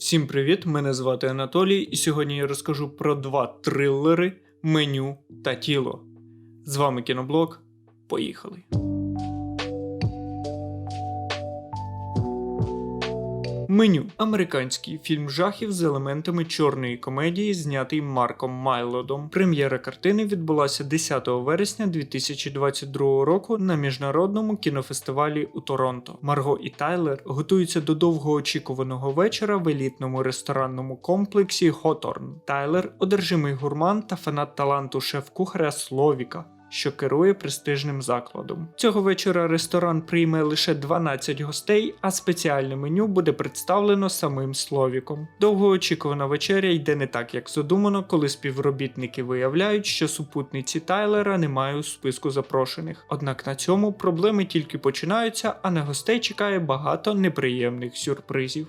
Всім привіт! Мене звати Анатолій, і сьогодні я розкажу про два трилери, меню та тіло. З вами кіноблог. Поїхали! Меню американський фільм жахів з елементами чорної комедії, знятий Марком Майлодом. Прем'єра картини відбулася 10 вересня 2022 року на міжнародному кінофестивалі у Торонто. Марго і Тайлер готуються до довгоочікуваного вечора в елітному ресторанному комплексі Хоторн. Тайлер одержимий гурман та фанат таланту шеф-кухаря Словіка що керує престижним закладом. Цього вечора ресторан прийме лише 12 гостей, а спеціальне меню буде представлено самим Словіком. Довгоочікувана вечеря йде не так, як задумано, коли співробітники виявляють, що супутниці Тайлера немає у списку запрошених. Однак на цьому проблеми тільки починаються, а на гостей чекає багато неприємних сюрпризів.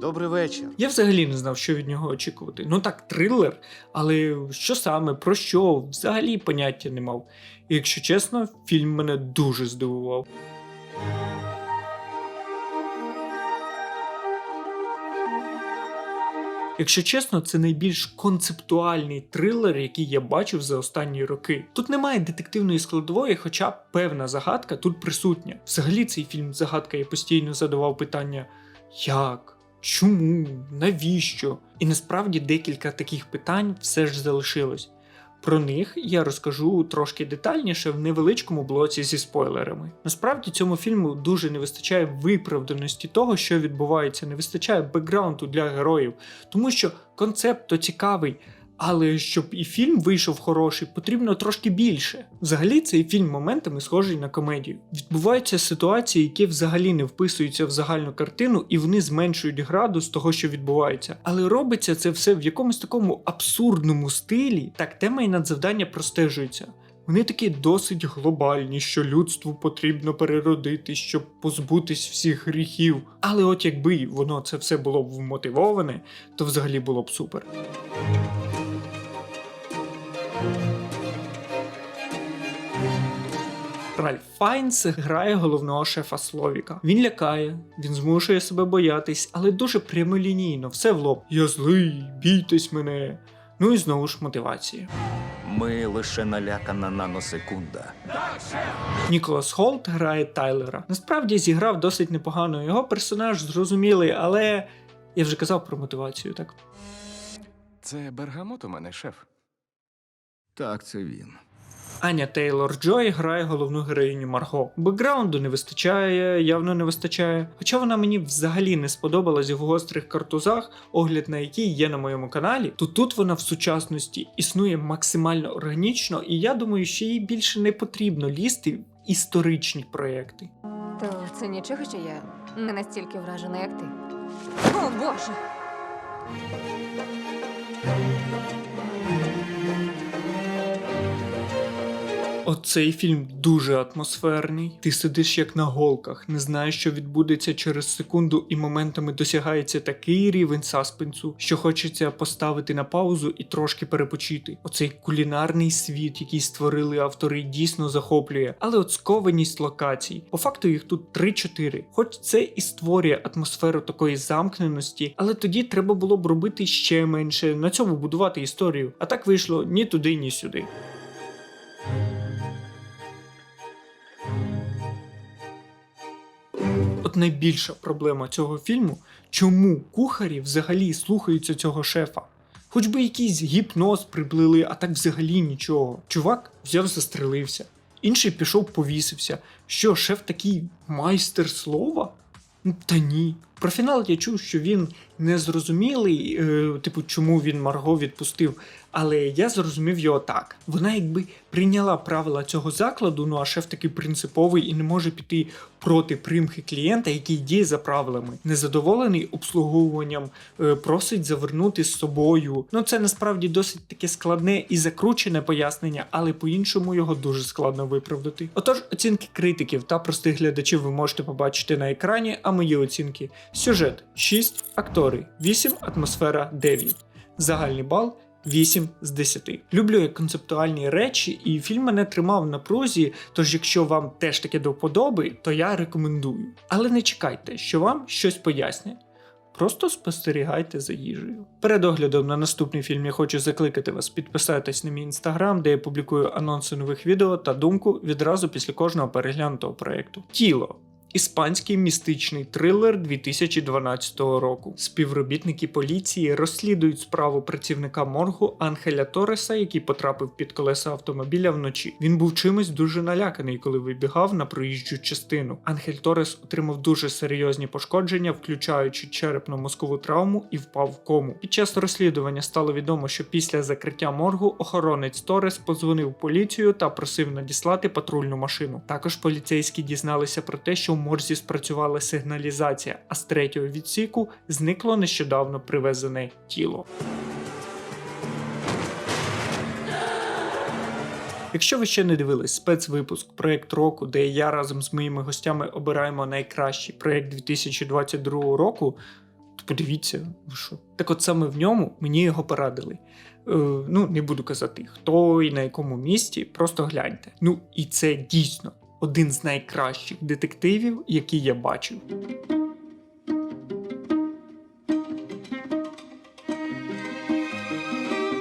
Добрий вечір. Я взагалі не знав, що від нього очікувати. Ну так, трилер, але що саме, про що, взагалі поняття не мав. І якщо чесно, фільм мене дуже здивував. Якщо чесно, це найбільш концептуальний трилер, який я бачив за останні роки. Тут немає детективної складової, хоча певна загадка тут присутня. Взагалі цей фільм загадка я постійно задавав питання: як? Чому? Навіщо? І насправді декілька таких питань все ж залишилось. Про них я розкажу трошки детальніше в невеличкому блоці зі спойлерами. Насправді цьому фільму дуже не вистачає виправданості того, що відбувається, не вистачає бекграунду для героїв, тому що концепт то цікавий. Але щоб і фільм вийшов хороший, потрібно трошки більше. Взагалі, цей фільм моментами схожий на комедію. Відбуваються ситуації, які взагалі не вписуються в загальну картину, і вони зменшують градус того, що відбувається. Але робиться це все в якомусь такому абсурдному стилі. Так, тема і надзавдання простежуються. Вони такі досить глобальні, що людству потрібно переродити, щоб позбутись всіх гріхів. Але от якби воно це все було б вмотивоване, то взагалі було б супер. Ральф Файнс грає головного шефа Словіка. Він лякає, він змушує себе боятись, але дуже прямолінійно, все в лоб. Я злий, бійтесь мене. Ну і знову ж мотивація. Ми лише налякана наносекунда. Ніколас Холт грає Тайлера. Насправді зіграв досить непогано. Його персонаж зрозумілий, але я вже казав про мотивацію, так. Це бергамот у мене, шеф. Так, це він. Аня Тейлор Джой грає головну героїню Марго. Бекграунду не вистачає, явно не вистачає. Хоча вона мені взагалі не сподобалась в гострих картузах, огляд на які є на моєму каналі, то тут вона в сучасності існує максимально органічно, і я думаю, що їй більше не потрібно лізти в історичні проекти. То це нічого, що я не настільки вражена, як ти. О, Боже! Оцей фільм дуже атмосферний. Ти сидиш як на голках, не знаєш, що відбудеться через секунду, і моментами досягається такий рівень саспенсу, що хочеться поставити на паузу і трошки перепочити. Оцей кулінарний світ, який створили автори, дійсно захоплює, але от скованість локацій. По факту їх тут 3-4. Хоч це і створює атмосферу такої замкненості, але тоді треба було б робити ще менше, на цьому будувати історію. А так вийшло ні туди, ні сюди. От найбільша проблема цього фільму, чому кухарі взагалі слухаються цього шефа. Хоч би якийсь гіпноз приплили, а так взагалі нічого. Чувак взяв застрелився, інший пішов повісився. Що, шеф такий майстер слова? Та ні. Про фінал я чув, що він незрозумілий, е, типу, чому він Марго відпустив. Але я зрозумів його так. Вона якби прийняла правила цього закладу, ну а шеф такий принциповий і не може піти проти примхи клієнта, який діє за правилами. Незадоволений обслуговуванням, е, просить завернути з собою. Ну це насправді досить таке складне і закручене пояснення, але по-іншому його дуже складно виправдати. Отож, оцінки критиків та простих глядачів ви можете побачити на екрані, а мої оцінки. Сюжет 6, актори 8, атмосфера 9. Загальний бал 8 з 10. Люблю як концептуальні речі, і фільм мене тримав на прозі. Тож, якщо вам теж таке до вподоби, то я рекомендую. Але не чекайте, що вам щось пояснять. Просто спостерігайте за їжею. Перед оглядом на наступний фільм я хочу закликати вас підписатись на мій інстаграм, де я публікую анонси нових відео та думку відразу після кожного переглянутого проєкту. Тіло. Іспанський містичний трилер 2012 року. Співробітники поліції розслідують справу працівника моргу Анхеля Тореса, який потрапив під колеса автомобіля вночі. Він був чимось дуже наляканий, коли вибігав на проїжджу частину. Анхель Торес отримав дуже серйозні пошкодження, включаючи черепно-мозкову травму, і впав в кому. Під час розслідування стало відомо, що після закриття моргу охоронець Торес позвонив поліцію та просив надіслати патрульну машину. Також поліцейські дізналися про те, що морзі спрацювала сигналізація, а з третього відсіку зникло нещодавно привезене тіло. Якщо ви ще не дивились спецвипуск проєкт року, де я разом з моїми гостями обираємо найкращий проєкт 2022 року, то подивіться, що. Так от саме в ньому мені його порадили. Е, ну, не буду казати, хто і на якому місці, просто гляньте. Ну, і це дійсно один з найкращих детективів, які я бачив.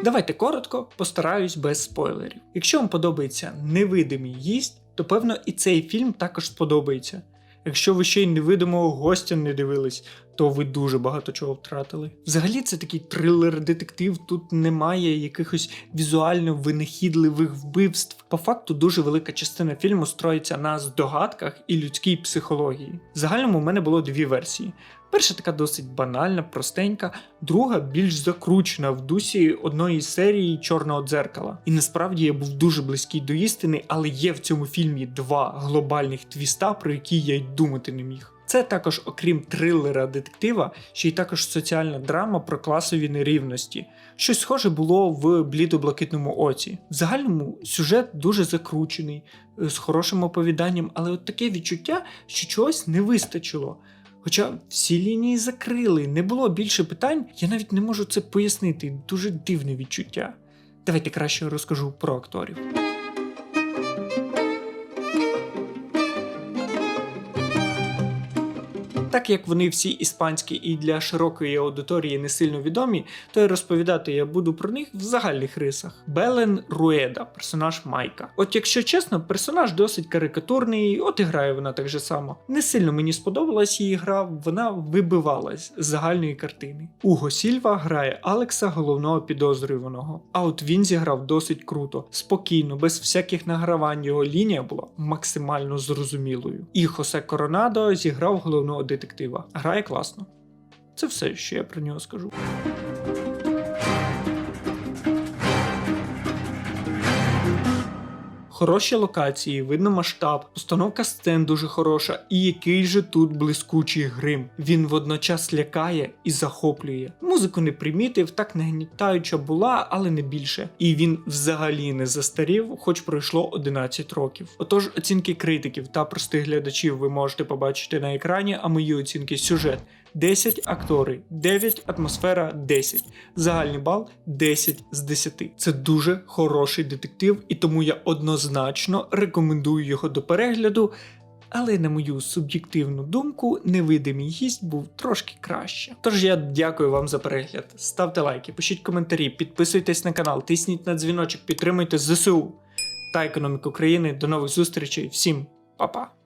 Давайте коротко, постараюсь без спойлерів. Якщо вам подобається невидимий гість, то певно і цей фільм також сподобається. Якщо ви ще й невидимого гостя не дивились, то ви дуже багато чого втратили. Взагалі, це такий трилер-детектив, тут немає якихось візуально винахідливих вбивств. По факту, дуже велика частина фільму строїться на здогадках і людській психології. В загальному у мене було дві версії. Перша така досить банальна, простенька, друга більш закручена в дусі одної серії Чорного дзеркала. І насправді я був дуже близький до істини, але є в цьому фільмі два глобальних твіста, про які я й думати не міг. Це також, окрім трилера детектива, ще й також соціальна драма про класові нерівності. Щось схоже було в блідо-блакитному оці. В загальному сюжет дуже закручений, е, з хорошим оповіданням, але от таке відчуття, що чогось не вистачило. Хоча всі лінії закрили, не було більше питань, я навіть не можу це пояснити. Дуже дивне відчуття. Давайте краще розкажу про акторів. Так як вони всі іспанські і для широкої аудиторії не сильно відомі, то й розповідати я буду про них в загальних рисах. Белен Руеда, персонаж Майка. От якщо чесно, персонаж досить карикатурний, от і грає вона так же само. Не сильно мені сподобалась її гра, вона вибивалась з загальної картини. Уго Сільва грає Алекса, головного підозрюваного. А от він зіграв досить круто, спокійно, без всяких награвань. Його лінія була максимально зрозумілою. І Хосе Коронадо зіграв головного детектива. Грає класно. Це все, що я про нього скажу. Хороші локації, видно масштаб, установка сцен дуже хороша, і який же тут блискучий грим. Він водночас лякає і захоплює. Музику не примітив, так нагнітаюча була, але не більше. І він взагалі не застарів, хоч пройшло 11 років. Отож, оцінки критиків та простих глядачів ви можете побачити на екрані, а мої оцінки сюжет. 10 актори, 9 атмосфера 10. Загальний бал 10 з 10. Це дуже хороший детектив, і тому я однозначно рекомендую його до перегляду. Але на мою суб'єктивну думку, невидимий гість був трошки краще. Тож я дякую вам за перегляд. Ставте лайки, пишіть коментарі, підписуйтесь на канал, тисніть на дзвіночок, підтримуйте ЗСУ та економіку країни. До нових зустрічей. Всім па-па!